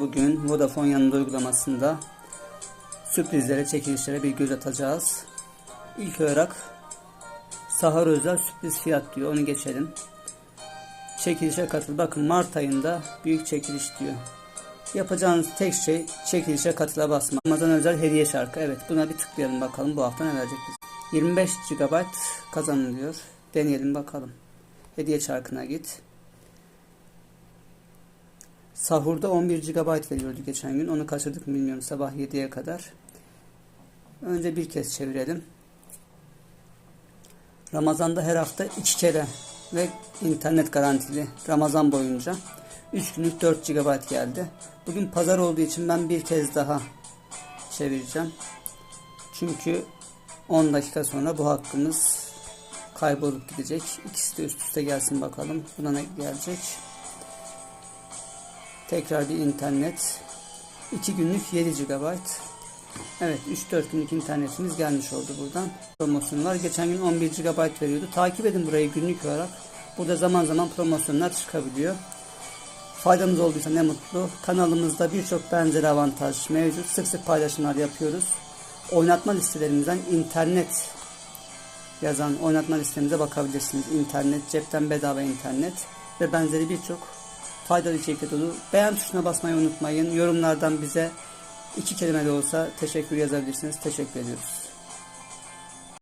Bugün Vodafone yanında uygulamasında sürprizlere, çekilişlere bir göz atacağız. İlk olarak Sahar özel sürpriz fiyat diyor. Onu geçelim. Çekilişe katıl. Bakın Mart ayında büyük çekiliş diyor. Yapacağınız tek şey çekilişe katıla basmak. Ramazan özel hediye şarkı. Evet buna bir tıklayalım bakalım bu hafta ne verecek bize. 25 GB kazanılıyor. Deneyelim bakalım. Hediye çarkına git. Sahurda 11 GB veriyordu geçen gün. Onu kaçırdık mı bilmiyorum sabah 7'ye kadar. Önce bir kez çevirelim. Ramazan'da her hafta iki kere ve internet garantili Ramazan boyunca 3 günlük 4 GB geldi. Bugün pazar olduğu için ben bir kez daha çevireceğim. Çünkü 10 dakika sonra bu hakkımız kaybolup gidecek. İkisi de üst üste gelsin bakalım. Buna ne gelecek? Tekrar bir internet. 2 günlük 7 GB. Evet 3-4 günlük internetimiz gelmiş oldu buradan. Promosyonlar geçen gün 11 GB veriyordu. Takip edin burayı günlük olarak. Burada zaman zaman promosyonlar çıkabiliyor. Faydamız olduysa ne mutlu. Kanalımızda birçok benzer avantaj mevcut. Sık sık paylaşımlar yapıyoruz. Oynatma listelerimizden internet yazan oynatma listemize bakabilirsiniz. İnternet, cepten bedava internet ve benzeri birçok faydalı içerikle dolu. Beğen tuşuna basmayı unutmayın. Yorumlardan bize iki kelime de olsa teşekkür yazabilirsiniz. Teşekkür ediyoruz.